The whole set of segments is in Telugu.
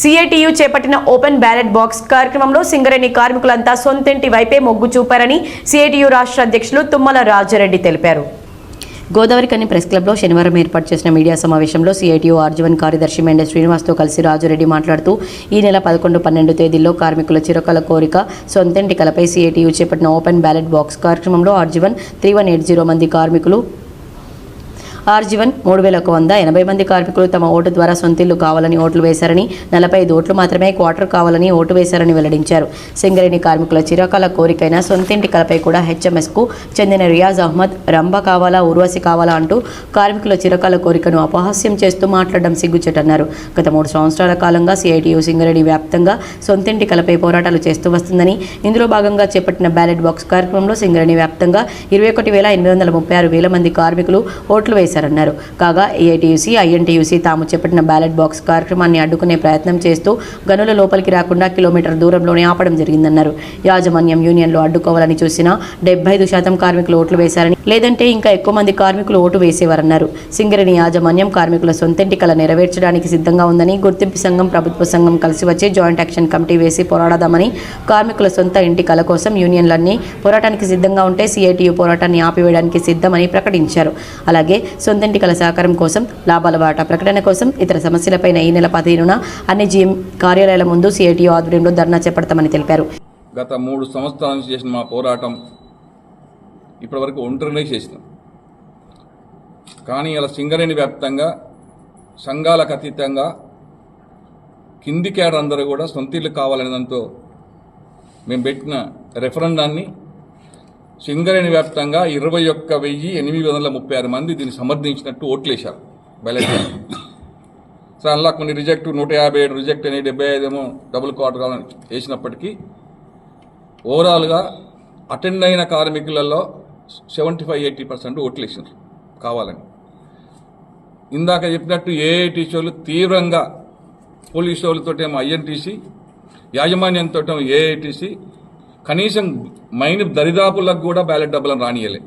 సిఐటియు చేపట్టిన ఓపెన్ బ్యాలెట్ బాక్స్ కార్యక్రమంలో సింగరేణి కార్మికులంతా సొంతింటి వైపే మొగ్గు చూపారని సిఐటియు రాష్ట్ర అధ్యక్షులు తుమ్మల రాజారెడ్డి తెలిపారు. గోదావరి కని ప్రెస్ క్లబ్లో శనివారం ఏర్పాటు చేసిన మీడియా సమావేశంలో సిఐటీయూ ఆర్జీవన్ కార్యదర్శి మెండే శ్రీనివాస్తో కలిసి రాజురెడ్డి మాట్లాడుతూ ఈ నెల పదకొండు పన్నెండు తేదీల్లో కార్మికుల చిరకాల కోరిక సొంతింటి కలపై సిఐటీయూ చేపట్టిన ఓపెన్ బ్యాలెట్ బాక్స్ కార్యక్రమంలో RG one three one eight zero మంది కార్మికులు ఆర్జీవన్ మూడు వేల ఒక వంద. ఎనభై మంది కార్మికులు తమ ఓటు ద్వారా సొంతిల్లు కావాలని ఓట్లు వేశారని నలభై ఐదు ఓట్లు మాత్రమే క్వార్టర్ కావాలని ఓటు వేశారని వెల్లడించారు. సింగరేణి కార్మికుల చిరకాల కోరికైన సొంతింటి కలపై కూడా హెచ్ఎంఎస్కు చెందిన రియాజ్ అహ్మద్ రంభ కావాలా ఉర్వశి కావాలా అంటూ కార్మికుల చిరకాల కోరికను అపహాస్యం చేస్తూ మాట్లాడడం సిగ్గుచెట్టన్నారు గత మూడు సంవత్సరాల కాలంగా సిఐటియు సింగరేణి వ్యాప్తంగా సొంతింటి కలపై పోరాటాలు చేస్తూ వస్తుందని ఇందులో భాగంగా చేపట్టిన బ్యాలెట్ బాక్స్ కార్యక్రమంలో సింగరేణి వ్యాప్తంగా ఇరవై ఒకటి వేల ఎనిమిది వందల ముప్పై ఆరు వేల మంది కార్మికులు ఓట్లు వేశారు. చేశారన్నారు. కాగా ఏఐటీయూసీ ఐఎన్టీయూసీ తాము చేపట్టిన బ్యాలెట్ బాక్స్ కార్యక్రమాన్ని అడ్డుకునే ప్రయత్నం చేస్తూ గనుల లోపలికి రాకుండా కిలోమీటర్ దూరంలోనే ఆపడం జరిగిందన్నారు. యాజమాన్యం యూనియన్లు అడ్డుకోవాలని చూసినా డెబ్బై ఐదు శాతం కార్మికులు ఓట్లు వేశారని లేదంటే ఇంకా ఎక్కువ మంది కార్మికులు ఓటు వేసేవారన్నారు. సింగరేణి యాజమాన్యం కార్మికుల సొంతింటికల నెరవేర్చడానికి సిద్ధంగా ఉందని గుర్తింపు సంఘం ప్రభుత్వ సంఘం కలిసి వచ్చి జాయింట్ యాక్షన్ కమిటీ వేసి పోరాడదామని కార్మికుల సొంత ఇంటి కల కోసం యూనియన్లన్నీ పోరాటానికి సిద్ధంగా ఉంటే సిఐటియు పోరాటాన్ని ఆపివేయడానికి సిద్ధమని ప్రకటించారు. అలాగే సొంతింటి కల సహకారం కోసం లాభాల వాటా ప్రకటన కోసం ఇతర సమస్యలపైన ఈ నెల పదిహేనున అన్ని జీఎం కార్యాలయాల ముందు సిఐటియు ఆధ్వర్యంలో ధర్నా చేపడతామని తెలిపారు. గత మూడు సంవత్సరాల నుంచి చేసిన మా పోరాటం ఇప్పటివరకు ఒంటరినే చేసినాం. కానీ ఇలా సింగరేణి వ్యాప్తంగా సంఘాలకు అతీతంగా కింది క్యాడర్ అందరూ కూడా సొంతిల్లు కావాలనే దాంతో మేము పెట్టిన రెఫరెండాన్ని సింగరేణి వ్యాప్తంగా ఇరవై ఒక్క వెయ్యి ఎనిమిది వందల ముప్పై ఆరు మంది దీన్ని సమర్థించినట్టు ఓట్లేశారు. బ్యాలెట్ సో అందులో కొన్ని రిజెక్ట్ నూట యాభై ఏడు రిజెక్ట్ అని డెబ్బై ఐదేమో డబుల్ క్వార్టర్ కావాలని వేసినప్పటికీ ఓవరాల్గా అటెండ్ అయిన కార్మికులలో సెవెంటీ ఫైవ్ ఎయిటీ పర్సెంట్ ఓట్లు వేసినారు కావాలని. ఇందాక చెప్పినట్టు ఏఐటీసీ వాళ్ళు తీవ్రంగా పోలీసు వాళ్ళతోటేమో ఐఎన్టీసీ యాజమాన్యంతో ఏఐటీసీ కనీసం మైన్ దరిదాపులకు కూడా బ్యాలెట్ డబ్బులను రానియలే.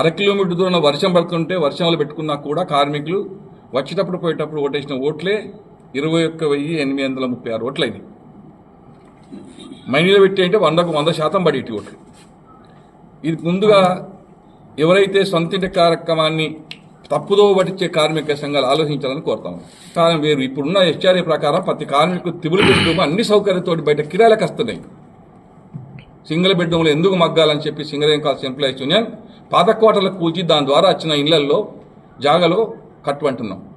అర కిలోమీటర్ దూరంలో వర్షం పడుతుంటే వర్షంలో పెట్టుకున్నా కూడా కార్మికులు వచ్చేటప్పుడు పోయేటప్పుడు ఓటేసిన ఓట్లే ఇరవై ఒక్క వెయ్యి ఎనిమిది వందల ముప్పై ఆరు ఓట్లయినాయి మైనీలో పెట్టి అంటే వందకు వంద శాతం పడేటి ఓట్లు. ఇది ముందుగా ఎవరైతే సొంతింటి కార్యక్రమాన్ని తప్పుదో పట్టించే కార్మిక సంఘాలు ఆలోచించాలని కోరుతాము కారణం వేరు. ఇప్పుడున్న హెచ్ఆర్ఏ ప్రకారం ప్రతి కార్మికుడు తిబులు బెడ్రూమ్ అన్ని సౌకర్యంతో బయట కిరాలకు వస్తున్నాయి. సింగిల్ బెడ్రూమ్లో ఎందుకు మగ్గాలని చెప్పి సింగల్ కాల్స్ ఎంప్లాయీస్ యూనియన్ పాత కోటలకు కూల్చి దాని ద్వారా వచ్చిన ఇళ్ళల్లో జాగలో కట్టుమంటున్నాం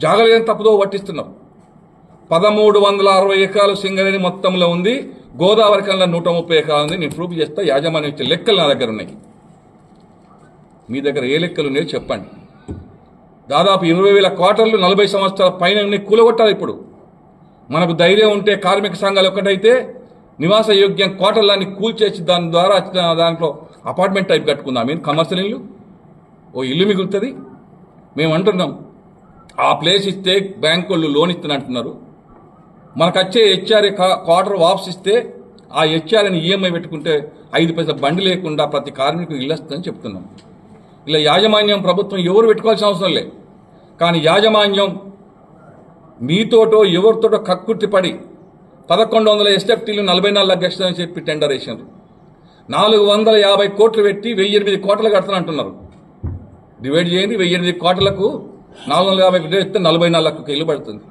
జాగలు ఏం తప్పుదో పట్టిస్తున్నాం. పదమూడు వందల అరవై ఎకరాలు సింగరేణి మొత్తంలో ఉంది. గోదావరి కన్నా నూట ముప్పై ఎకరాలు ఉంది. నేను ప్రూఫ్ చేస్తా. యాజమాన్యం ఇచ్చే లెక్కలు నా దగ్గర ఉన్నాయి. మీ దగ్గర ఏ లెక్కలు ఉన్నాయో చెప్పండి. దాదాపు ఇరవై వేల క్వార్టర్లు నలభై సంవత్సరాల పైన కూలగొట్టాలి ఇప్పుడు? మనకు ధైర్యం ఉంటే కార్మిక సంఘాలు ఒకటైతే నివాస యోగ్యం క్వార్టర్లన్నీ కూల్చేసి దాని ద్వారా దాంట్లో అపార్ట్మెంట్ టైప్ కట్టుకుందాం. మీరు కమర్షియల్ ఇల్లు? ఓ ఇల్లు మిగులుతుంది? మేము అంటున్నాం ఆ ప్లేస్ ఇస్తే బ్యాంకు వాళ్ళు లోన్ ఇస్తున్నట్టున్నారు మనకు వచ్చే హెచ్ఆర్ఏ క్వార్టర్ వాప్స్ ఇస్తే ఆ హెచ్ఆర్ఏని ఈఎంఐ పెట్టుకుంటే ఐదు పైసల బండి లేకుండా ప్రతి కార్మికుడు ఇల్లు వస్తుందని చెప్తున్నాం. ఇలా యాజమాన్యం ప్రభుత్వం ఎవరు పెట్టుకోవాల్సిన అవసరం లే. కానీ యాజమాన్యం మీతోటో ఎవరితోటో కక్కుర్తి పడి పదకొండు వందల ఎస్ఎఫ్టీలు నలభై నాలుగు లక్షలు అని చెప్పి టెండర్ వేసినారు. నాలుగు వందల యాభై కోట్లు పెట్టి వెయ్యి ఎనిమిది కోట్లు కడతానంటున్నారు. డివైడ్ చేయండి వెయ్యి ఎనిమిది కోట్లకు నాలుగు వందల యాభై ఇస్తే నలభై నాలుగు ఇల్లు పడుతుంది.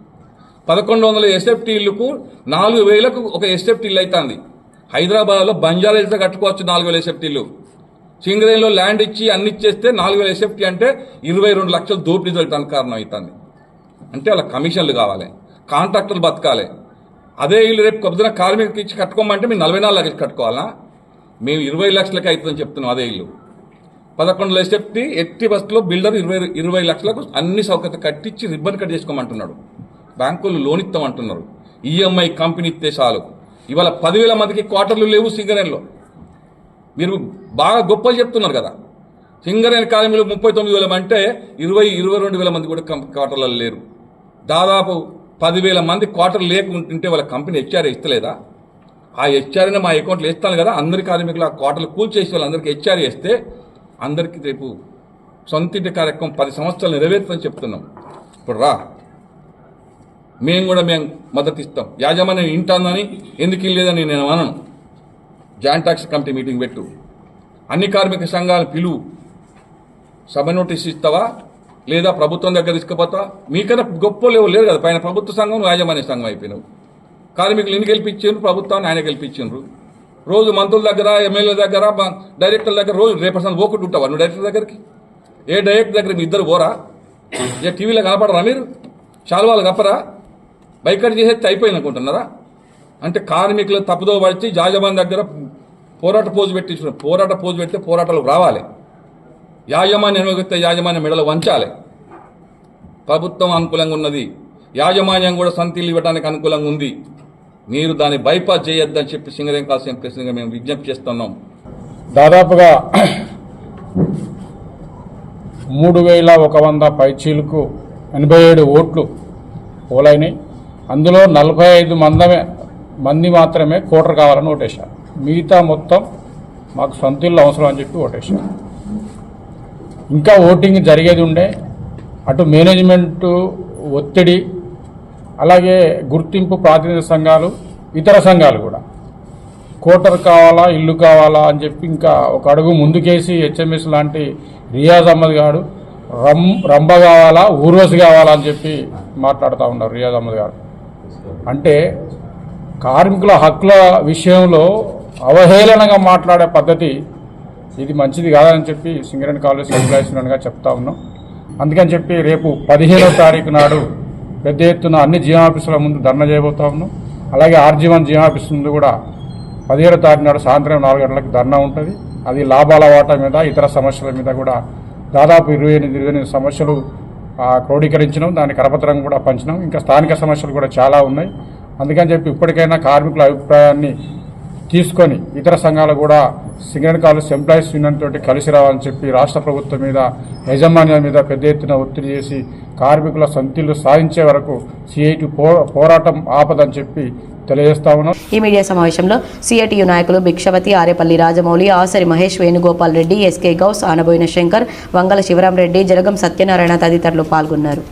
పదకొండు వందల ఎస్ఎఫ్టీ ఇల్లుకు నాలుగు వేలకు ఒక ఎస్ఎఫ్టీ ఇల్లు అవుతుంది హైదరాబాద్లో బంజారా హిల్స్లో కట్టుకోవచ్చు నాలుగు వేల ఎస్ఎఫ్టీలు. సింగరేణిలో ల్యాండ్ ఇచ్చి అన్ని ఇచ్చేస్తే నాలుగు వేల ఎస్ఎఫ్టీ అంటే ఇరవై రెండు లక్షలు దోపిడీ జరగడానికి కారణం అవుతుంది. అంటే వాళ్ళ కమిషన్లు కావాలి కాంట్రాక్టర్లు బతకాలి. అదే ఇల్లు రేపు కొద్దిన కార్మికులకి ఇచ్చి కట్టుకోమంటే మీరు నలభై నాలుగు లక్షలు కట్టుకోవాలా? మేము ఇరవై లక్షలకి అవుతుందని చెప్తున్నాం అదే ఇల్లు. పదకొండు లక్షలు ఎట్టి బస్సులో బిల్డర్ ఇరవై ఇరవై లక్షలకు అన్ని సౌకర్యత కట్టించి రిబ్బన్ కట్ చేసుకోమంటున్నాడు. బ్యాంకులు లోన్ ఇస్తామంటున్నారు. ఈఎంఐ కంపెనీ ఇస్తే చాలు. ఇవాళ పదివేల మందికి క్వార్టర్లు లేవు సింగరేణిలో. మీరు బాగా గొప్పలు చెప్తున్నారు కదా. సింగరేణి కాలంలో ముప్పై తొమ్మిది వేల అంటే ఇరవై ఇరవై రెండు వేల మంది కూడా క్వార్టర్లలో లేరు. దాదాపు పదివేల మంది క్వార్టర్ లేకుంటుంటే వాళ్ళ కంపెనీ హెచ్ఆర్ ఇస్తలేదా? ఆ హెచ్ఆర్ని మా అకౌంట్లో ఇస్తాను కదా అందరి కార్మికులు ఆ క్వార్టర్లు కూల్చేసి వాళ్ళందరికీ హెచ్ఆర్ ఇస్తే అందరికీ రేపు సొంతింటి కార్యక్రమం పది సంవత్సరాలు నెరవేరుతుందని చెప్తున్నాం. ఇప్పుడు రా. మేము కూడా మేము మద్దతు ఇస్తాం. యాజమాన్యం ఇంటుందని ఎందుకు లేదని నేను అనను. జాయింట్ టాక్స్ కమిటీ మీటింగ్ పెట్టు. అన్ని కార్మిక సంఘాలు పిలువు. సభ నోటీస్ ఇస్తావా? లేదా ప్రభుత్వం దగ్గర తీసుకుపోతా? మీకన్నా గొప్ప లేవు లేరు కదా. పైన ప్రభుత్వ సంఘం యాజమాన్య సంఘం అయిపోయినావు. కార్మికులు ఎన్ని గెలిపించారు ప్రభుత్వాన్ని ఆయన గెలిపించారు రోజు మంత్రుల దగ్గర ఎమ్మెల్యే దగ్గర డైరెక్టర్ డైరెక్టర్ల దగ్గర రోజు రేపర్సన్ పోకుండా ఉంటావా నువ్వు డైరెక్టర్ దగ్గరికి? ఏ డైరెక్టర్ దగ్గర మీ ఇద్దరు పోరా? ఏ టీవీలో కనపడరా మీరు? శాల్వాలు కప్పరా? బైకట్ చేసేది అయిపోయింది అనుకుంటున్నారా? అంటే కార్మికులు తప్పుదో పడిచి జాజమాన్ దగ్గర పోరాట పోజు పెట్టి పోరాట పోజు పెడితే పోరాటాలు రావాలి. యాజమాన్యం నిర్వహిస్తే యాజమాన్యం మెడలు వంచాలి. ప్రభుత్వం అనుకూలంగా ఉన్నది. యాజమాన్యం కూడా సంతిలు ఇవ్వడానికి అనుకూలంగా ఉంది. మీరు దాన్ని బైపాస్ చేయొద్దని చెప్పి సింగరేం కాల్సిన కృష్ణగా మేము విజ్ఞప్తి చేస్తున్నాం. దాదాపుగా మూడు వేల ఒక వంద పైచీలకు ఎనభై ఏడు ఓట్లు పోలైనాయి. అందులో నలభై ఐదు మందమే మంది మాత్రమే కోటర్ కావాలని ఓటేశారు. మిగతా మొత్తం మాకు సొంత ఇల్లు అవసరం అని చెప్పి ఓటేశారు. ఇంకా ఓటింగ్ జరిగేది ఉండే. అటు మేనేజ్మెంట్ ఒత్తిడి అలాగే గుర్తింపు ప్రాతినిధ్య సంఘాలు ఇతర సంఘాలు కూడా. కోటర్ కావాలా ఇల్లు కావాలా అని చెప్పి ఇంకా ఒక అడుగు ముందుకేసి హెచ్ఎంఎస్ లాంటి రియాజ్ అహ్మద్ గారు రం రంభ కావాలా ఊర్వశి కావాలా అని చెప్పి మాట్లాడుతూ ఉన్నారు రియాజ్ అహ్మద్ గారు. అంటే కార్మికుల హక్కుల విషయంలో అవహేళనగా మాట్లాడే పద్ధతి ఇది మంచిది కాదని చెప్పి సింగరేణి కాలేజ్ ఎంప్లాయీస్ చెప్తా ఉన్నాం. అందుకని చెప్పి రేపు పదిహేనో తారీఖు నాడు పెద్ద ఎత్తున అన్ని జియో ఆఫీసుల ముందు ధర్నా చేయబోతా ఉన్నాం. అలాగే ఆర్జీవన్ జియో ఆఫీస్ ముందు కూడా పదిహేడో తారీఖు నాడు సాయంత్రం నాలుగు గంటలకు ధర్నా ఉంటుంది. అది లాభాల వాటా మీద ఇతర సమస్యల మీద కూడా దాదాపు ఇరవై ఎనిమిది ఇరవై ఎనిమిది సమస్యలు క్రోడీకరించడం క్రోడీకరించినాం. దాని కరపత్రం కూడా పంచినాం. ఇంకా స్థానిక సమస్యలు కూడా చాలా ఉన్నాయి. అందుకని చెప్పి ఇప్పటికైనా కార్మికుల అభిప్రాయాన్ని తీసుకొని ఇతర సంఘాలు కూడా సింగరేణి కాలేజ్ ఎంప్లాయీస్ యూనియన్ తోటి కలిసి రావాలని చెప్పి రాష్ట్ర ప్రభుత్వం మీద యజమాన్యం మీద పెద్ద ఎత్తున ఒత్తిడి చేసి కార్మికుల సంతిలు సాధించే వరకు సిఐటి పో పోరాటం ఆపదని చెప్పి తెలియజేస్తా ఉన్నాం. ఈ మీడియా సమావేశంలో సిఐటియు నాయకులు భిక్షవతి ఆరేపల్లి రాజమౌళి ఆసరి మహేష్ వేణుగోపాల్ రెడ్డి ఎస్కే గౌస్ ఆనబోయిన శంకర్ వంగల శివరాం రెడ్డి జలగం సత్యనారాయణ తదితరులు పాల్గొన్నారు.